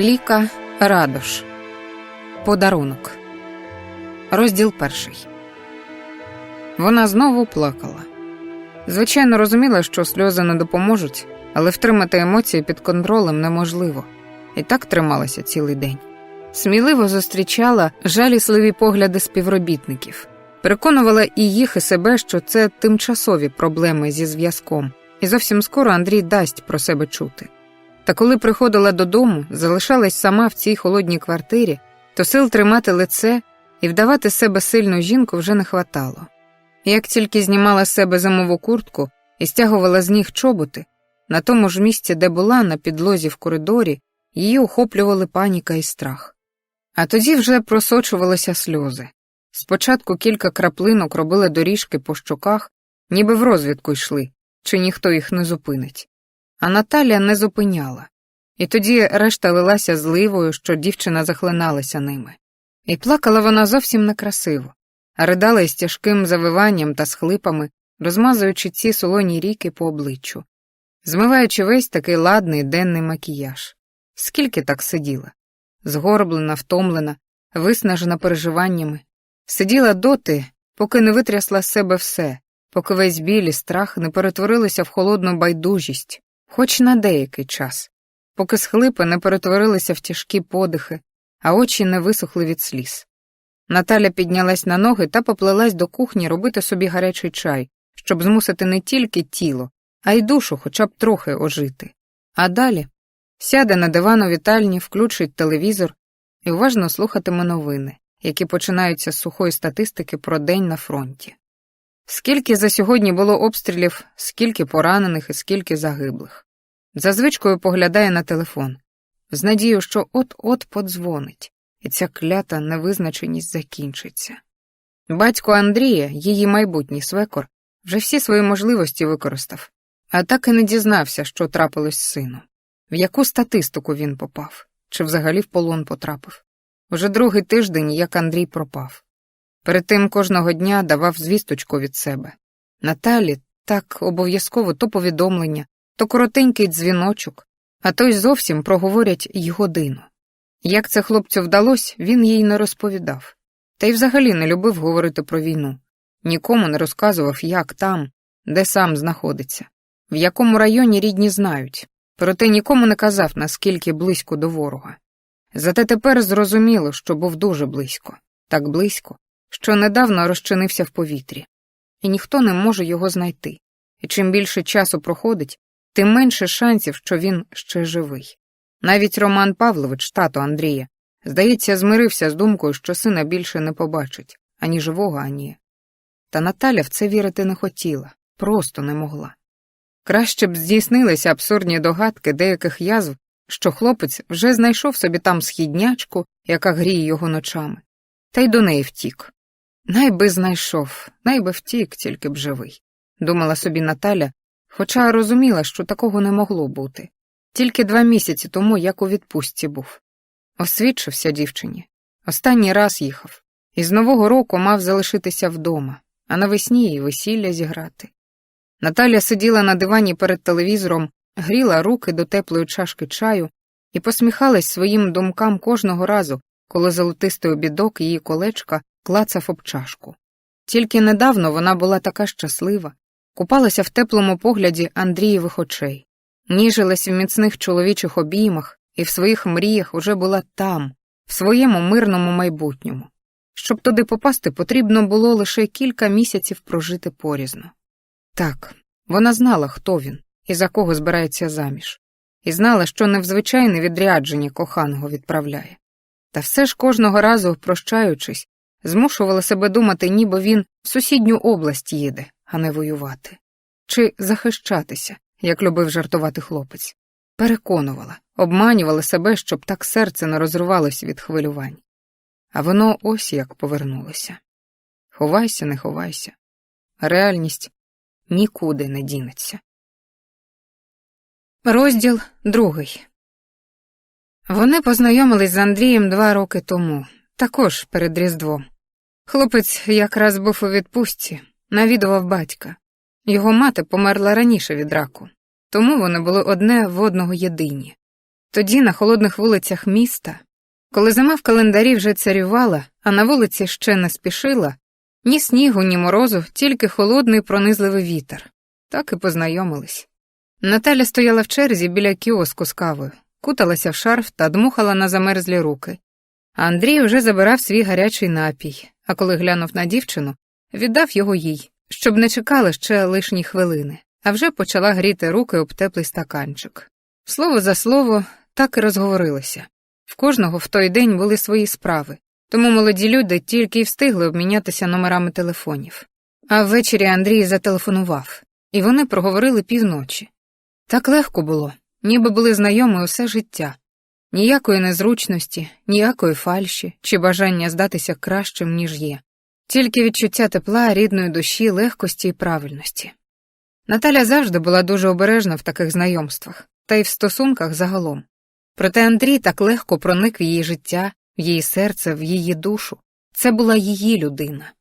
Ліка Радош. Подарунок. Розділ перший. Вона знову плакала. Звичайно, розуміла, що сльози не допоможуть, але втримати емоції під контролем неможливо. І так трималася цілий день. Сміливо зустрічала жалісливі погляди співробітників, переконувала і їх, і себе, що це тимчасові проблеми зі зв'язком, і зовсім скоро Андрій дасть про себе чути. Та коли приходила додому, залишалась сама в цій холодній квартирі, то сил тримати лице і вдавати себе сильну жінку вже не хватало. Як тільки знімала з себе зимову куртку і стягувала з ніг чоботи, на тому ж місці, де була, на підлозі в коридорі, її охоплювали паніка і страх. А тоді вже просочувалися сльози. Спочатку кілька краплинок робили доріжки по щоках, ніби в розвідку йшли, чи ніхто їх не зупинить. А Наталя не зупиняла. І тоді решта лилася зливою, що дівчина захлиналася ними. І плакала вона зовсім некрасиво, а ридала із тяжким завиванням та схлипами, розмазуючи ці солоні ріки по обличчю, змиваючи весь такий ладний денний макіяж. Скільки так сиділа? Згорблена, втомлена, виснажена переживаннями. Сиділа доти, поки не витрясла з себе все, поки весь біль і страх не перетворилися в холодну байдужість, хоч на деякий час, поки схлипи не перетворилися в тяжкі подихи, а очі не висохли від сліз. Наталя піднялась на ноги та поплелась до кухні робити собі гарячий чай, щоб змусити не тільки тіло, а й душу хоча б трохи ожити. А далі сяде на диван у вітальні, включить телевізор і уважно слухатиме новини, які починаються з сухої статистики про день на фронті. Скільки за сьогодні було обстрілів, скільки поранених і скільки загиблих. За звичкою поглядає на телефон, з надією, що от-от подзвонить, і ця клята невизначеність закінчиться. Батько Андрія, її майбутній свекор, вже всі свої можливості використав, а так і не дізнався, що трапилось з сином, в яку статистику він попав, чи взагалі в полон потрапив. Уже другий тиждень, як Андрій пропав. Перед тим кожного дня давав звісточку від себе. Наталі так обов'язково то повідомлення, то коротенький дзвіночок, а то й зовсім проговорять й годину. Як це хлопцю вдалося, він їй не розповідав, та й взагалі не любив говорити про війну, нікому не розказував, як там, де сам знаходиться, в якому районі рідні знають, проте нікому не казав, наскільки близько до ворога. Зате тепер зрозуміло, що був дуже близько, так близько, що недавно розчинився в повітрі, і ніхто не може його знайти. І чим більше часу проходить, тим менше шансів, що він ще живий. Навіть Роман Павлович, тато Андрія, здається, змирився з думкою, що сина більше не побачить ані живого, ані. Та Наталя в це вірити не хотіла, просто не могла. Краще б здійснилися абсурдні догадки деяких язв, що хлопець вже знайшов собі там східнячку, яка гріє його ночами, та й до неї втік. Най би знайшов, най би втік, тільки б живий, думала собі Наталя, хоча розуміла, що такого не могло бути. Тільки два місяці тому, як у відпустці був. Освідчився дівчині. Останній раз їхав, і з Нового року мав залишитися вдома, а навесні й весілля зіграти. Наталя сиділа на дивані перед телевізором, гріла руки до теплої чашки чаю і посміхалась своїм думкам кожного разу, коли золотистий обідок її колечка клацав об чашку. Тільки недавно вона була така щаслива, купалася в теплому погляді Андрієвих очей, ніжилась в міцних чоловічих обіймах і в своїх мріях уже була там, в своєму мирному майбутньому. Щоб туди попасти, потрібно було лише кілька місяців прожити порізно. Так, вона знала, хто він і за кого збирається заміж, і знала, що не в звичайне відрядження коханого відправляє. Та все ж кожного разу, прощаючись, змушувала себе думати, ніби він в сусідню область їде, а не воювати, чи захищатися, як любив жартувати хлопець. Переконувала, обманювала себе, щоб так серце не розривалося від хвилювань. А воно ось як повернулося. Ховайся, не ховайся. Реальність нікуди не дінеться. Розділ другий. Вони познайомились з Андрієм два роки тому, також перед Різдвом. Хлопець якраз був у відпустці, навідував батька. Його мати померла раніше від раку, тому вони були одне в одного єдині. Тоді, на холодних вулицях міста, коли зима в календарі вже царювала, а на вулиці ще не спішила, ні снігу, ні морозу, тільки холодний пронизливий вітер. Так і познайомились. Наталя стояла в черзі біля кіоску з кавою, куталася в шарф та дмухала на замерзлі руки. А Андрій вже забирав свій гарячий напій, а коли глянув на дівчину, віддав його їй, щоб не чекала ще лишні хвилини, а вже почала гріти руки об теплий стаканчик. Слово за слово, так і розговорилися. В кожного в той день були свої справи, тому молоді люди тільки й встигли обмінятися номерами телефонів. А ввечері Андрій зателефонував, і вони проговорили півночі. Так легко було, ніби були знайомі усе життя. Ніякої незручності, ніякої фальші чи бажання здатися кращим, ніж є, тільки відчуття тепла, рідної душі, легкості і правильності. Наталя завжди була дуже обережна в таких знайомствах, та й в стосунках загалом. Проте Андрій так легко проник в її життя, в її серце, в її душу. Це була її людина.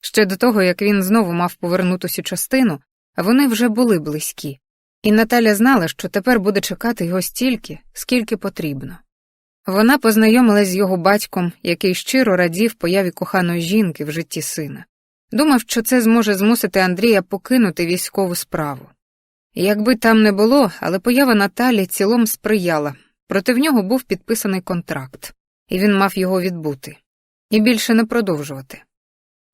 Ще до того, як він знову мав повернутися частину, вони вже були близькі, і Наталя знала, що тепер буде чекати його стільки, скільки потрібно. Вона познайомилась з його батьком, який щиро радів появі коханої жінки в житті сина. Думав, що це зможе змусити Андрія покинути військову справу. Якби там не було, але поява Наталі цілом сприяла, проте в нього був підписаний контракт, і він мав його відбути, і більше не продовжувати.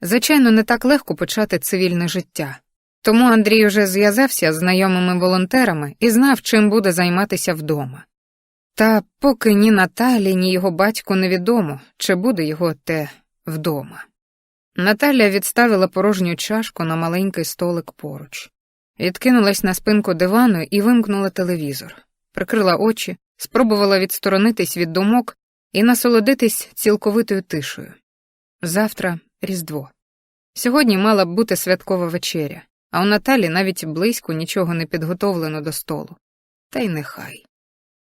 Звичайно, не так легко почати цивільне життя, тому Андрій уже зв'язався з знайомими волонтерами і знав, чим буде займатися вдома. Та поки ні Наталі, ні його батьку невідомо, чи буде його те вдома. Наталя відставила порожню чашку на маленький столик поруч, відкинулась на спинку дивану і вимкнула телевізор, прикрила очі, спробувала відсторонитись від думок і насолодитись цілковитою тишею. Завтра Різдво. Сьогодні мала б бути святкова вечеря, а у Наталі навіть близько нічого не підготовлено до столу. Та й нехай.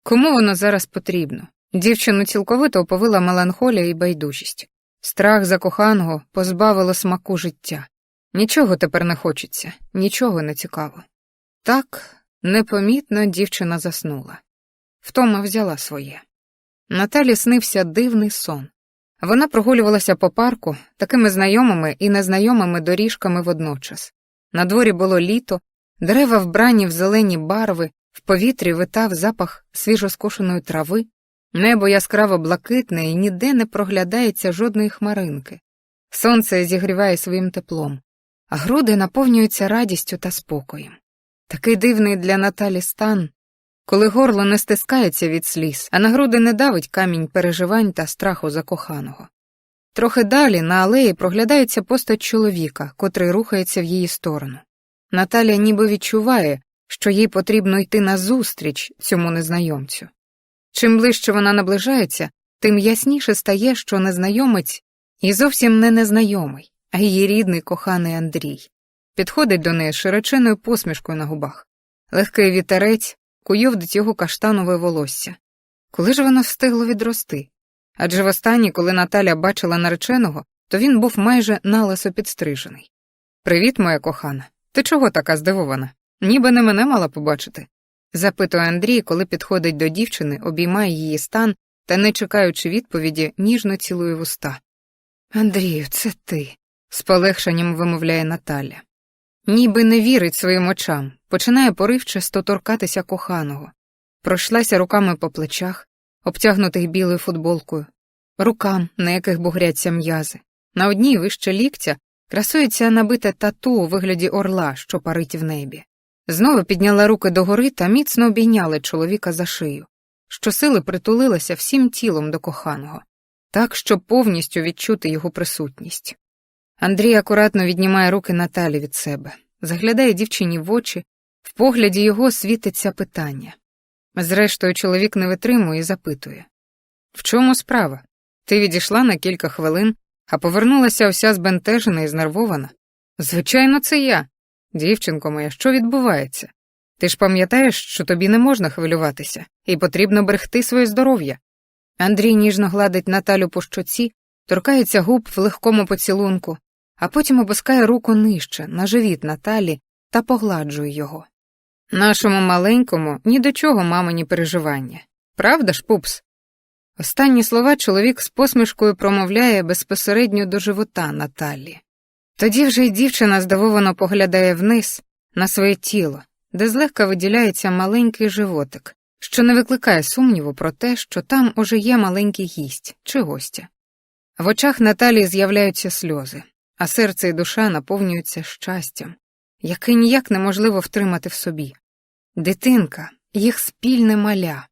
Кому воно зараз потрібно? Дівчину цілковито оповила меланхолія і байдужість. Страх за коханого позбавило смаку життя. Нічого тепер не хочеться, нічого не цікаво. Так, непомітно дівчина заснула. Втома взяла своє. Наталі снився дивний сон. Вона прогулювалася по парку такими знайомими і незнайомими доріжками водночас. На дворі було літо, дерева вбрані в зелені барви, в повітрі витав запах свіжоскошеної трави, небо яскраво блакитне і ніде не проглядається жодної хмаринки. Сонце зігріває своїм теплом, а груди наповнюються радістю та спокоєм. Такий дивний для Наталі стан, коли горло не стискається від сліз, а на груди не давить камінь переживань та страху за коханого. Трохи далі на алеї проглядається постать чоловіка, котрий рухається в її сторону. Наталя ніби відчуває, що їй потрібно йти назустріч цьому незнайомцю. Чим ближче вона наближається, тим ясніше стає, що незнайомець і зовсім не незнайомий, а її рідний коханий Андрій. Підходить до неї широченою посмішкою на губах. Легкий вітерець куйовдить його каштанове волосся. Коли ж воно встигло відрости? Адже востаннє, коли Наталя бачила нареченого, то він був майже налесо підстрижений. Привіт, моя кохана. Ти чого така здивована? Ніби не мене мала побачити? запитує Андрій, коли підходить до дівчини, обіймає її стан та, не чекаючи відповіді, ніжно цілує вуста. Андрію, це ти, з полегшенням вимовляє Наталя. Ніби не вірить своїм очам, починає поривчасто торкатися коханого, пройшлася руками по плечах, обтягнутих білою футболкою, рукам, на яких бугряться м'язи. На одній вище ліктя красується набите тату у вигляді орла, що парить в небі. Знову підняла руки догори та міцно обійняла чоловіка за шию, щосили притулилася всім тілом до коханого, так, щоб повністю відчути його присутність. Андрій акуратно віднімає руки Наталі від себе, заглядає дівчині в очі, в погляді його світиться питання. Зрештою, чоловік не витримує і запитує В чому справа? Ти відійшла на кілька хвилин, а повернулася вся збентежена і знервована. Звичайно, це я. Дівчинко моя, що відбувається? Ти ж пам'ятаєш, що тобі не можна хвилюватися, і потрібно берегти своє здоров'я. Андрій ніжно гладить Наталю по щоці, торкається губ в легкому поцілунку, а потім опускає руку нижче, на живіт Наталі та погладжує його. Нашому маленькому ні до чого мамині переживання. Правда ж, пупс? Останні слова чоловік з посмішкою промовляє безпосередньо до живота Наталі. Тоді вже й дівчина здивовано поглядає вниз на своє тіло, де злегка виділяється маленький животик, що не викликає сумніву про те, що там уже є маленький гість чи гостя. В очах Наталі з'являються сльози, а серце і душа наповнюються щастям, яке ніяк неможливо втримати в собі. Дитинка, їх спільне маля.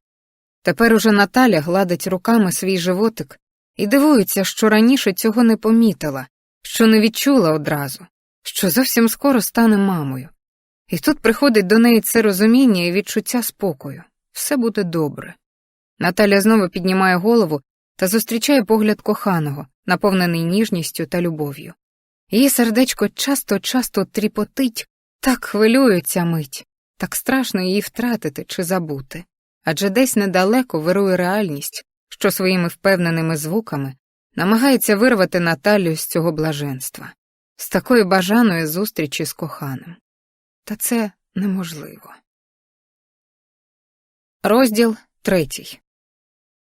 Тепер уже Наталя гладить руками свій животик і дивується, що раніше цього не помітила, що не відчула одразу, що зовсім скоро стане мамою. І тут приходить до неї це розуміння і відчуття спокою. Все буде добре. Наталя знову піднімає голову та зустрічає погляд коханого, наповнений ніжністю та любов'ю. Її сердечко часто-часто тріпотить, так хвилюється мить, так страшно її втратити чи забути. Адже десь недалеко вирує реальність, що своїми впевненими звуками намагається вирвати Наталю з цього блаженства, з такої бажаної зустрічі з коханим. Та це неможливо. Розділ третій.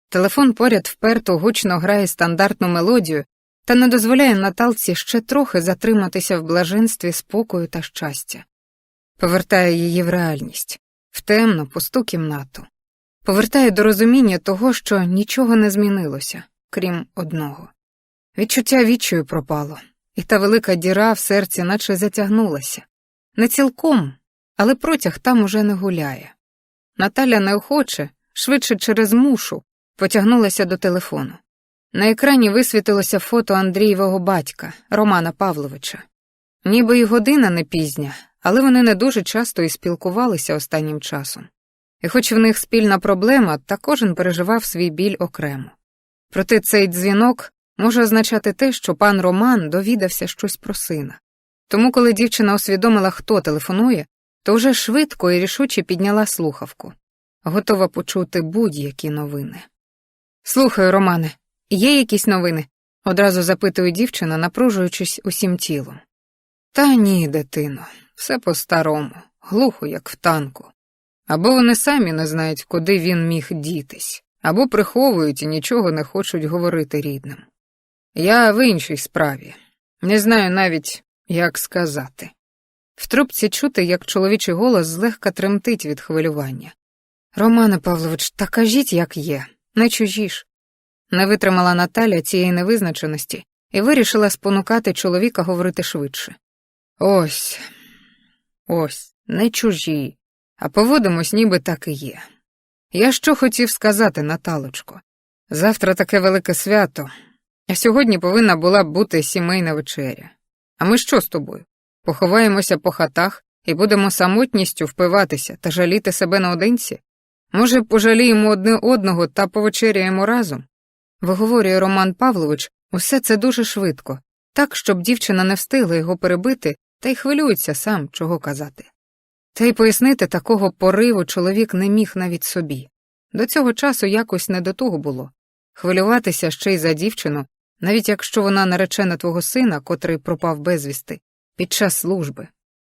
Телефон поряд вперто гучно грає стандартну мелодію та не дозволяє Наталці ще трохи затриматися в блаженстві спокою та щастя. Повертає її в реальність, в темну, пусту кімнату. Повертає до розуміння того, що нічого не змінилося, крім одного. Відчуття відчою пропало, і та велика діра в серці наче затягнулася. Не цілком, але протяг там уже не гуляє. Наталя неохоче, швидше через мушу, потягнулася до телефону. На екрані висвітилося фото Андрієвого батька, Романа Павловича. Ніби й година не пізня, але вони не дуже часто і спілкувалися останнім часом. І хоч в них спільна проблема, та кожен переживав свій біль окремо. Проте цей дзвінок може означати те, що пан Роман довідався щось про сина. Тому, коли дівчина усвідомила, хто телефонує, то вже швидко і рішуче підняла слухавку, готова почути будь-які новини. Слухаю, Романе, є якісь новини? одразу запитує дівчина, напружуючись усім тілом. Та ні, дитино, все по-старому, глухо, як в танку. Або вони самі не знають, куди він міг дітись, або приховують і нічого не хочуть говорити рідним. Я в іншій справі, не знаю навіть, як сказати. В трубці чути, як чоловічий голос злегка тремтить від хвилювання. Романе Павлович, та кажіть, як є, не чужі ж. Не витримала Наталя цієї невизначеності і вирішила спонукати чоловіка говорити швидше. Ось, ось, не чужі, а поводимось, ніби так і є. Я що хотів сказати, Наталочко. Завтра таке велике свято, а сьогодні повинна була б бути сімейна вечеря. А ми що з тобою? Поховаємося по хатах і будемо самотністю впиватися та жаліти себе наодинці? Може, пожаліємо одне одного та повечеряємо разом? Виговорює Роман Павлович, усе це дуже швидко, так, щоб дівчина не встигла його перебити, та й хвилюється сам, чого казати. Та й пояснити такого пориву чоловік не міг навіть собі. До цього часу якось не до того було. Хвилюватися ще й за дівчину, навіть якщо вона наречена твого сина, котрий пропав безвісти, під час служби.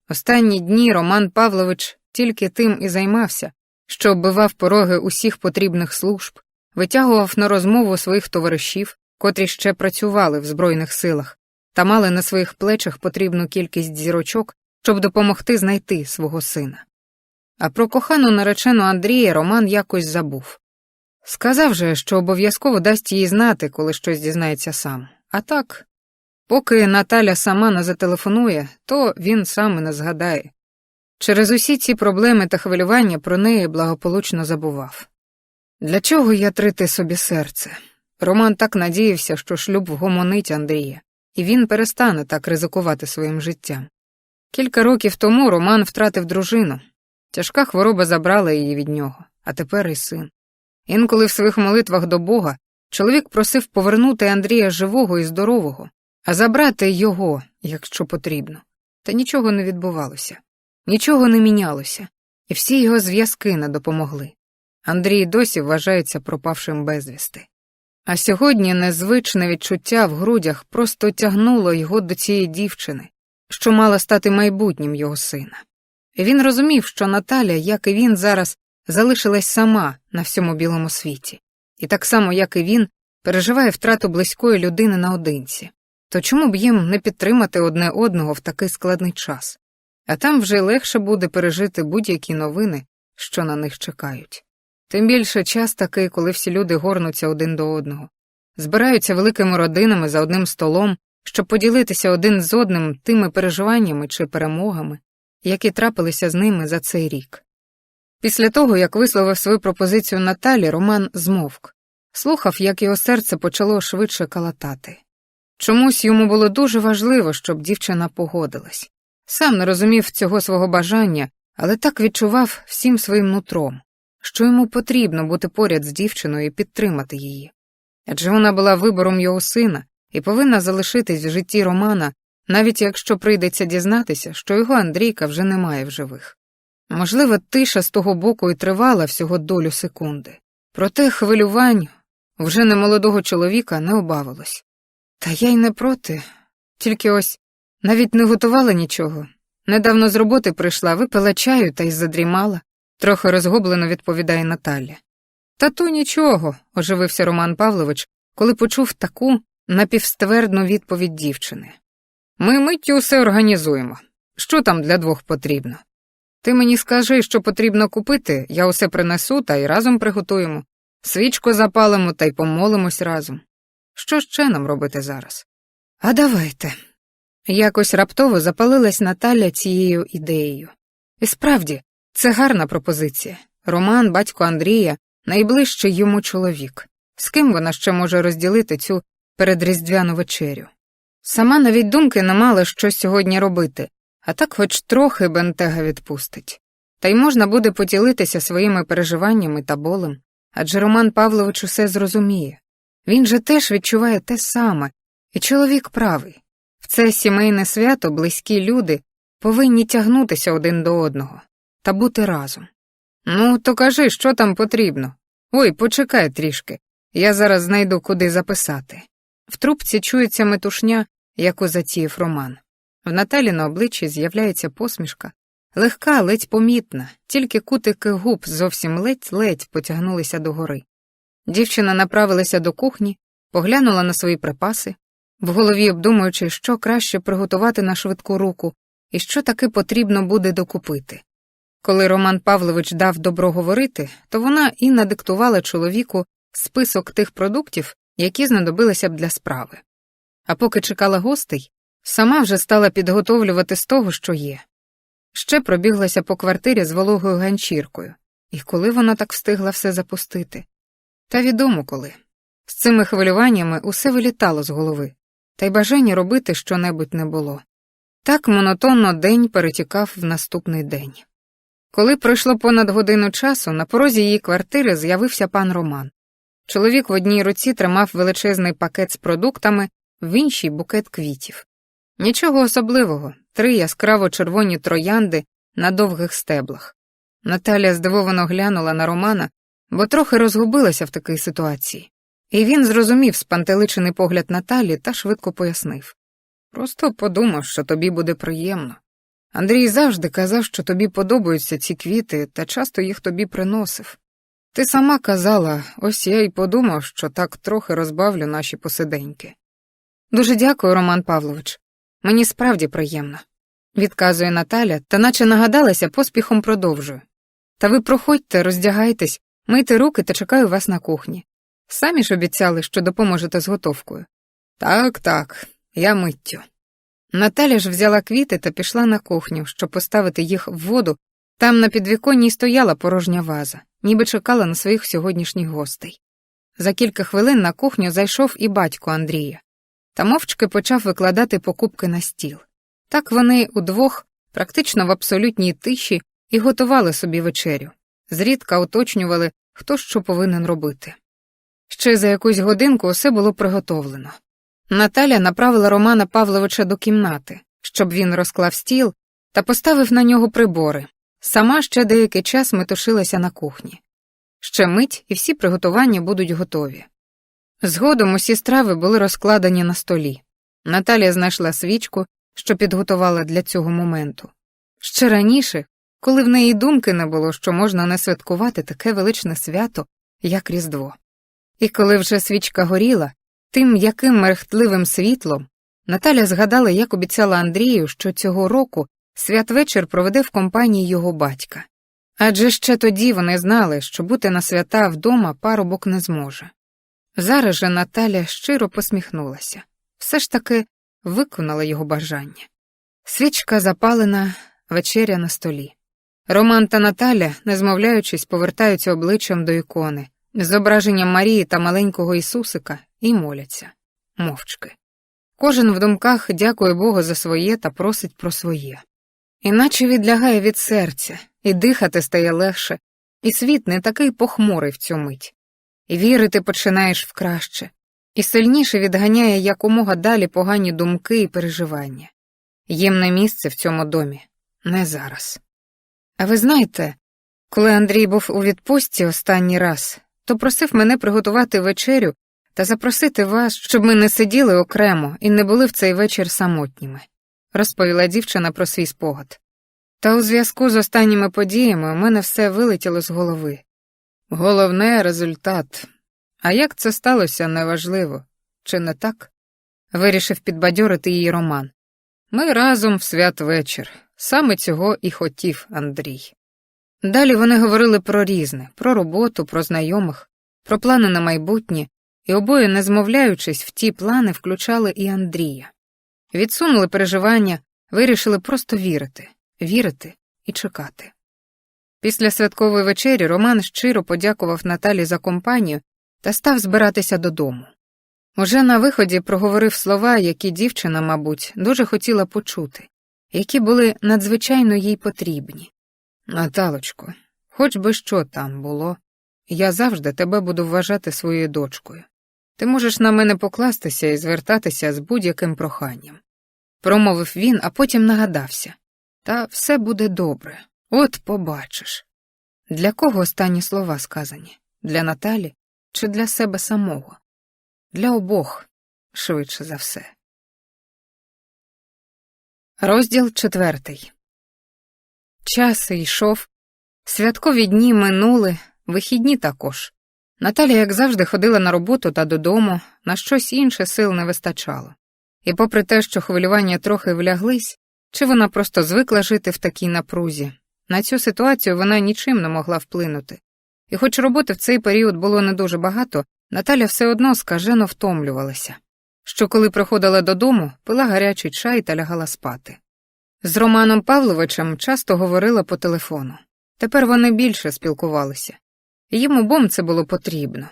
Останні дні Роман Павлович тільки тим і займався, що оббивав пороги усіх потрібних служб, витягував на розмову своїх товаришів, котрі ще працювали в Збройних силах, та мали на своїх плечах потрібну кількість зірочок, щоб допомогти знайти свого сина. А про кохану наречену Андрія Роман якось забув. Сказав же, що обов'язково дасть їй знати, коли щось дізнається сам. А так, поки Наталя сама не зателефонує, то він сам і не згадає. Через усі ці проблеми та хвилювання про неї благополучно забував. Для чого я трити собі серце? Роман так надіявся, що шлюб вгомонить Андрія, і він перестане так ризикувати своїм життям. Кілька років тому Роман втратив дружину. Тяжка хвороба забрала її від нього, а тепер і син. Інколи в своїх молитвах до Бога чоловік просив повернути Андрія живого і здорового, а забрати його, якщо потрібно. Та нічого не відбувалося, нічого не мінялося, і всі його зв'язки не допомогли. Андрій досі вважається пропавшим безвісти. А сьогодні незвичне відчуття в грудях просто тягнуло його до цієї дівчини, що мала стати майбутнім його сина. Він розумів, що Наталя, як і він зараз, залишилась сама на всьому білому світі, і так само, як і він, переживає втрату близької людини наодинці. То чому б їм не підтримати одне одного в такий складний час? А там вже легше буде пережити будь-які новини, що на них чекають. Тим більше час такий, коли всі люди горнуться один до одного, збираються великими родинами за одним столом, щоб поділитися один з одним тими переживаннями чи перемогами, які трапилися з ними за цей рік. Після того, як висловив свою пропозицію Наталі, Роман змовк, слухав, як його серце почало швидше калатати. Чомусь йому було дуже важливо, щоб дівчина погодилась. Сам не розумів цього свого бажання, але так відчував всім своїм нутром, що йому потрібно бути поряд з дівчиною і підтримати її. Адже вона була вибором його сина і повинна залишитись в житті Романа, навіть якщо прийдеться дізнатися, що його Андрійка вже немає в живих. Можливо, тиша з того боку і тривала всього долю секунди. Проте хвилювань вже немолодого чоловіка не обавилось. Та я й не проти, тільки ось навіть не готувала нічого. Недавно з роботи прийшла, випила чаю та й задрімала, трохи розгублено відповідає Наталя. Та то нічого, оживився Роман Павлович, коли почув таку напівствердну відповідь дівчини. Ми миттю усе організуємо. Що там для двох потрібно? Ти мені скажи, що потрібно купити, я усе принесу та й разом приготуємо. Свічку запалимо та й помолимось разом. Що ще нам робити зараз? А давайте. Якось раптово запалилась Наталя цією ідеєю. І справді, це гарна пропозиція. Роман, батько Андрія, найближчий йому чоловік. З ким вона ще може розділити цю передріздвяну вечерю? Сама навіть думки не мала, що сьогодні робити, а так хоч трохи бентега відпустить. Та й можна буде поділитися своїми переживаннями та болем, адже Роман Павлович усе зрозуміє. Він же теж відчуває те саме, і чоловік правий. В це сімейне свято близькі люди повинні тягнутися один до одного та бути разом. Ну, то кажи, що там потрібно. Ой, почекай трішки, я зараз знайду куди записати. В трубці чується метушня, яку затіяв Роман. В Наталі на обличчі з'являється посмішка, легка, ледь помітна, тільки кутики губ зовсім ледь-ледь потягнулися догори. Дівчина направилася до кухні, поглянула на свої припаси, в голові обдумуючи, що краще приготувати на швидку руку і що таки потрібно буде докупити. Коли Роман Павлович дав добро говорити, то вона і надиктувала чоловіку список тих продуктів, які знадобилися б для справи. А поки чекала гостей, сама вже стала підготовлювати з того, що є. Ще пробіглася по квартирі з вологою ганчіркою, і коли вона так встигла все запустити. Та відомо коли. З цими хвилюваннями усе вилітало з голови, та й бажання робити щонебудь не було. Так монотонно день перетікав в наступний день. Коли пройшло понад годину часу, на порозі її квартири з'явився пан Роман. Чоловік в одній руці тримав величезний пакет з продуктами, в іншій букет квітів. Нічого особливого, три яскраво червоні троянди на довгих стеблах. Наталя здивовано глянула на Романа, бо трохи розгубилася в такій ситуації. І він зрозумів спантеличений погляд Наталі та швидко пояснив. Просто подумав, що тобі буде приємно. Андрій завжди казав, що тобі подобаються ці квіти, та часто їх тобі приносив. Ти сама казала, ось я й подумав, що так трохи розбавлю наші посиденьки. Дуже дякую, Роман Павлович. Мені справді приємно, відказує Наталя, та наче нагадалася, поспіхом продовжує. Та ви проходьте, роздягайтесь, мийте руки та чекаю вас на кухні. Самі ж обіцяли, що допоможете з готовкою. Так, так, я миттю. Наталя ж взяла квіти та пішла на кухню, щоб поставити їх в воду. Там на підвіконні стояла порожня ваза, ніби чекала на своїх сьогоднішніх гостей. За кілька хвилин на кухню зайшов і батько Андрія, та мовчки почав викладати покупки на стіл. Так вони удвох, практично в абсолютній тиші, і готували собі вечерю, зрідка уточнювали, хто що повинен робити. Ще за якусь годинку усе було приготовлено. Наталя направила Романа Павловича до кімнати, щоб він розклав стіл та поставив на нього прибори. Сама ще деякий час метушилася на кухні. Ще мить і всі приготування будуть готові. Згодом усі страви були розкладені на столі. Наталя знайшла свічку, що підготувала для цього моменту. Ще раніше, коли в неї думки не було, що можна не святкувати таке величне свято, як Різдво. І коли вже свічка горіла, тим яким мерехтливим світлом Наталя згадала, як обіцяла Андрію, що цього року святвечір проведе в компанії його батька. Адже ще тоді вони знали, що бути на свята вдома парубок не зможе. Зараз же Наталя щиро посміхнулася, все ж таки виконала його бажання. Свічка запалена, вечеря на столі. Роман та Наталя, не змовляючись, повертаються обличчям до ікони, з зображенням Марії та маленького Ісусика і моляться мовчки. Кожен в думках дякує Богу за своє та просить про своє. Іначе відлягає від серця, і дихати стає легше, і світ не такий похмурий в цю мить, і вірити починаєш в краще, і сильніше відганяє якомога далі погані думки і переживання. Їм не місце в цьому домі, не зараз. А ви знаєте, коли Андрій був у відпустці останній раз, то просив мене приготувати вечерю та запросити вас, щоб ми не сиділи окремо і не були в цей вечір самотніми, розповіла дівчина про свій спогад. Та у зв'язку з останніми подіями у мене все вилетіло з голови. Головне результат. А як це сталося, неважливо, чи не так? Вирішив підбадьорити її Роман. Ми разом в святвечір. Саме цього і хотів Андрій. Далі вони говорили про різне, про роботу, про знайомих, про плани на майбутнє, і обоє, не змовляючись, в ті плани включали і Андрія. Відсунули переживання, вирішили просто вірити, вірити і чекати. Після святкової вечері Роман щиро подякував Наталі за компанію та став збиратися додому. Уже на виході проговорив слова, які дівчина, мабуть, дуже хотіла почути, які були надзвичайно їй потрібні. Наталочко, хоч би що там було, я завжди тебе буду вважати своєю дочкою. Ти можеш на мене покластися і звертатися з будь-яким проханням. Промовив він, а потім нагадався. Та все буде добре, от побачиш. Для кого останні слова сказані? Для Наталі чи для себе самого? Для обох, швидше за все. Розділ четвертий. Час йшов, святкові дні минули, вихідні також. Наталя, як завжди, ходила на роботу та додому, на щось інше сил не вистачало. І попри те, що хвилювання трохи вляглись, чи вона просто звикла жити в такій напрузі, на цю ситуацію вона нічим не могла вплинути. І хоч роботи в цей період було не дуже багато, Наталя все одно скажено втомлювалася, що коли приходила додому, пила гарячий чай та лягала спати. З Романом Павловичем часто говорила по телефону. Тепер вони більше спілкувалися. Їм обом це було потрібно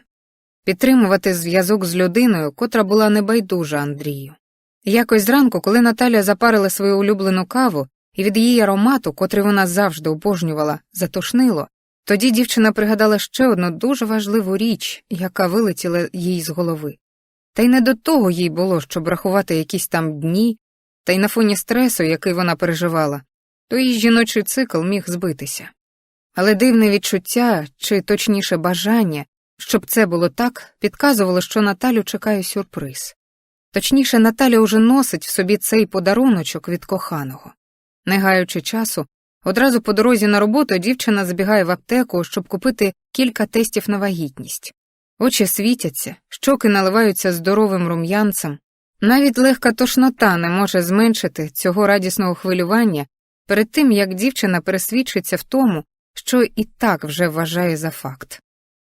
підтримувати зв'язок з людиною, котра була небайдужа Андрію. Якось зранку, коли Наталя запарила свою улюблену каву, і від її аромату, котрий вона завжди обожнювала, затошнило, тоді дівчина пригадала ще одну дуже важливу річ, яка вилетіла їй з голови. Та й не до того їй було, щоб рахувати якісь там дні, та й на фоні стресу, який вона переживала, то її жіночий цикл міг збитися. Але дивне відчуття, чи точніше бажання, щоб це було так, підказувало, що Наталю чекає сюрприз. Точніше, Наталя уже носить в собі цей подаруночок від коханого. Не гаючи часу, одразу по дорозі на роботу дівчина забігає в аптеку, щоб купити кілька тестів на вагітність. Очі світяться, щоки наливаються здоровим рум'янцем. Навіть легка тошнота не може зменшити цього радісного хвилювання перед тим, як дівчина пересвідчиться в тому, що і так вже вважає за факт.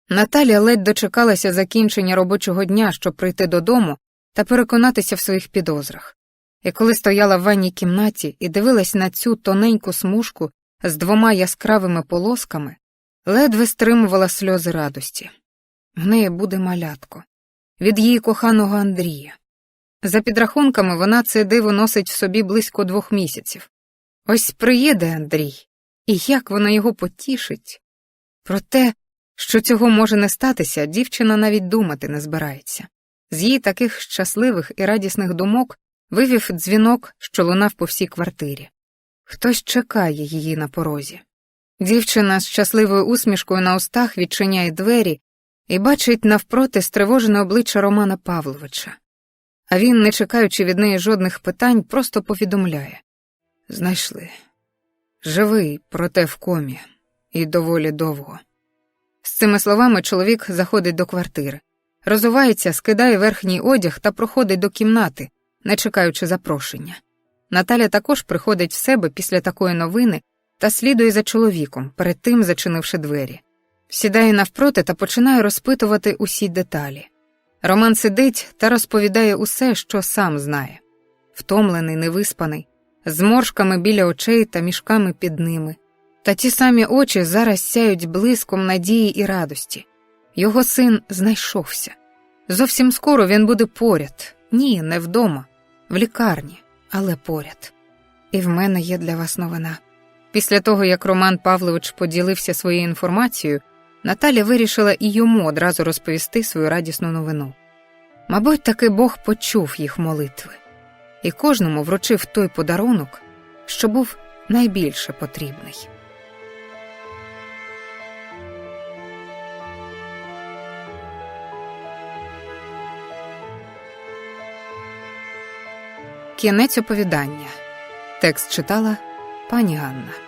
Наталя ледь дочекалася закінчення робочого дня, щоб прийти додому та переконатися в своїх підозрах. І коли стояла в ванній кімнаті і дивилась на цю тоненьку смужку з двома яскравими полосками, ледве стримувала сльози радості. В неї буде малятко від її коханого Андрія. За підрахунками, вона це диво носить в собі близько двох місяців. Ось приїде Андрій, і як вона його потішить. Про те, що цього може не статися, дівчина навіть думати не збирається. З її таких щасливих і радісних думок вивів дзвінок, що лунав по всій квартирі. Хтось чекає її на порозі. Дівчина з щасливою усмішкою на устах відчиняє двері і бачить навпроти стривожене обличчя Романа Павловича. А він, не чекаючи від неї жодних питань, просто повідомляє знайшли. Живий, проте в комі, і доволі довго. З цими словами чоловік заходить до квартири, розувається, скидає верхній одяг та проходить до кімнати, не чекаючи запрошення. Наталя також приходить в себе після такої новини та слідує за чоловіком, перед тим зачинивши двері. Сідає навпроти та починає розпитувати усі деталі. Роман сидить та розповідає усе, що сам знає втомлений, невиспаний, з моршками біля очей та мішками під ними. Та ті самі очі зараз сяють блиском надії і радості. Його син знайшовся. Зовсім скоро він буде поряд. Ні, не вдома, в лікарні, але поряд. І в мене є для вас новина. Після того, як Роман Павлович поділився своєю інформацією, Наталя вирішила і йому одразу розповісти свою радісну новину. Мабуть, таки Бог почув їх молитви, і кожному вручив той подарунок, що був найбільше потрібний. Кінець оповідання. Текст читала пані Ганна.